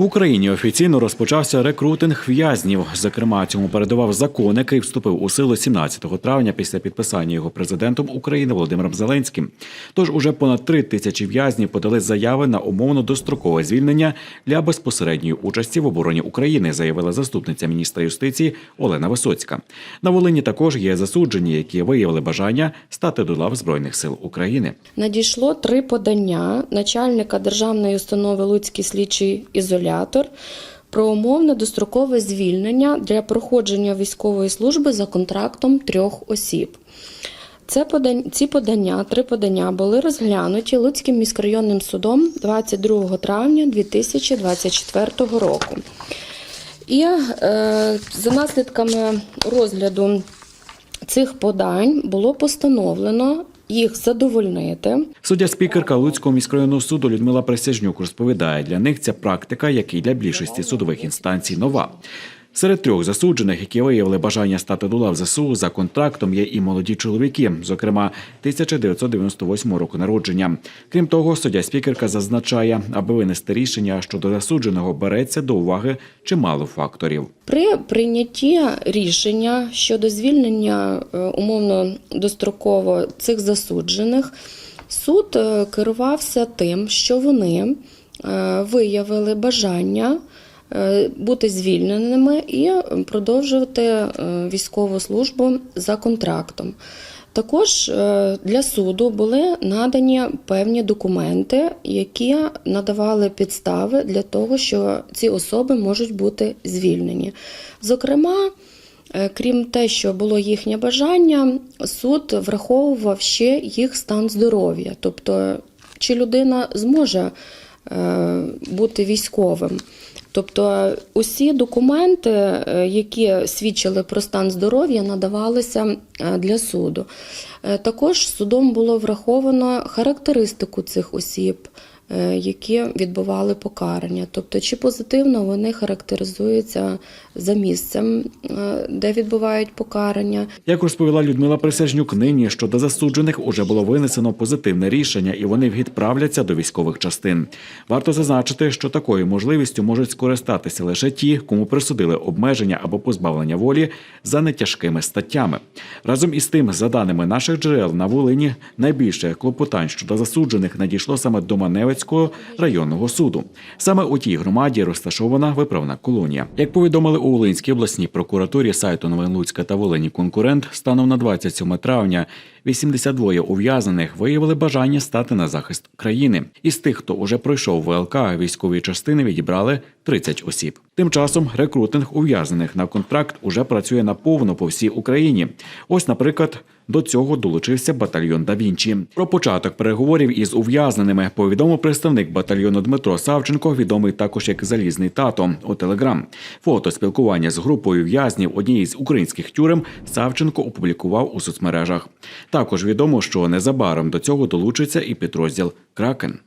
В Україні офіційно розпочався рекрутинг в'язнів. Зокрема, цьому передував закон, який вступив у силу 17 травня після підписання його президентом України Володимиром Зеленським. Тож уже понад три тисячі в'язнів подали заяви на умовно дострокове звільнення для безпосередньої участі в обороні України, заявила заступниця міністра юстиції Олена Висоцька. На Волині також є засуджені, які виявили бажання стати до лав збройних сил України. Надійшло три подання начальника державної установи Луцький слідчий ізолятор про умовне дострокове звільнення для проходження військової служби за контрактом трьох осіб. Це подання, ці подання, три подання були розглянуті Луцьким міськрайонним судом 22 травня 2024 року. І е, за наслідками розгляду цих подань було постановлено їх задовольнити. Суддя спікерка Луцького міськрайонного суду Людмила Присяжнюк розповідає, для них ця практика, як і для більшості судових інстанцій, нова. Серед трьох засуджених, які виявили бажання стати до лав ЗСУ за контрактом, є і молоді чоловіки, зокрема 1998 року народження. Крім того, суддя спікерка зазначає, аби винести рішення щодо засудженого береться до уваги чимало факторів. При прийнятті рішення щодо звільнення е, умовно достроково цих засуджених, суд е, керувався тим, що вони е, виявили бажання бути звільненими і продовжувати е, військову службу за контрактом. Також е, для суду були надані певні документи, які надавали підстави для того, що ці особи можуть бути звільнені. Зокрема, е, крім те, що було їхнє бажання, суд враховував ще їх стан здоров'я, тобто чи людина зможе е, бути військовим. Тобто усі документи, е, які свідчили про стан здоров'я, надавалися е, для суду. Е, Також судом було враховано характеристику цих осіб, які відбували покарання. Тобто, чи позитивно вони характеризуються за місцем, е, де відбувають покарання, Як розповіла Людмила Присяжнюк, нині щодо засуджених уже було винесено позитивне рішення, і вони відправляться до військових частин. Варто зазначити, що такою можливістю можуть скористатися лише ті, кому присудили обмеження або позбавлення волі за нетяжкими статтями. Разом із тим, за даними наших джерел на Волині, найбільше клопотань щодо засуджених надійшло саме до Маневицького районного суду. Саме у тій громаді розташована виправна колонія. Як повідомили у Волинській обласній прокуратурі сайту Новин Луцька та Волині конкурент, станом на 27 травня 82 ув'язнених виявили бажання стати на захист країни. Із тих, хто уже пройшов ВЛК, військові частини відібрали 30 осіб. Тим часом рекрутинг ув'язнених на контракт уже працює наповно по всій Україні. Ось, наприклад. До цього долучився батальйон Да Вінчі. Про початок переговорів із ув'язненими повідомив представник батальйону Дмитро Савченко, відомий також як Залізний тато у Телеграм. Фото спілкування з групою в'язнів однієї з українських тюрем Савченко опублікував у соцмережах. Також відомо, що незабаром до цього долучиться і підрозділ Кракен.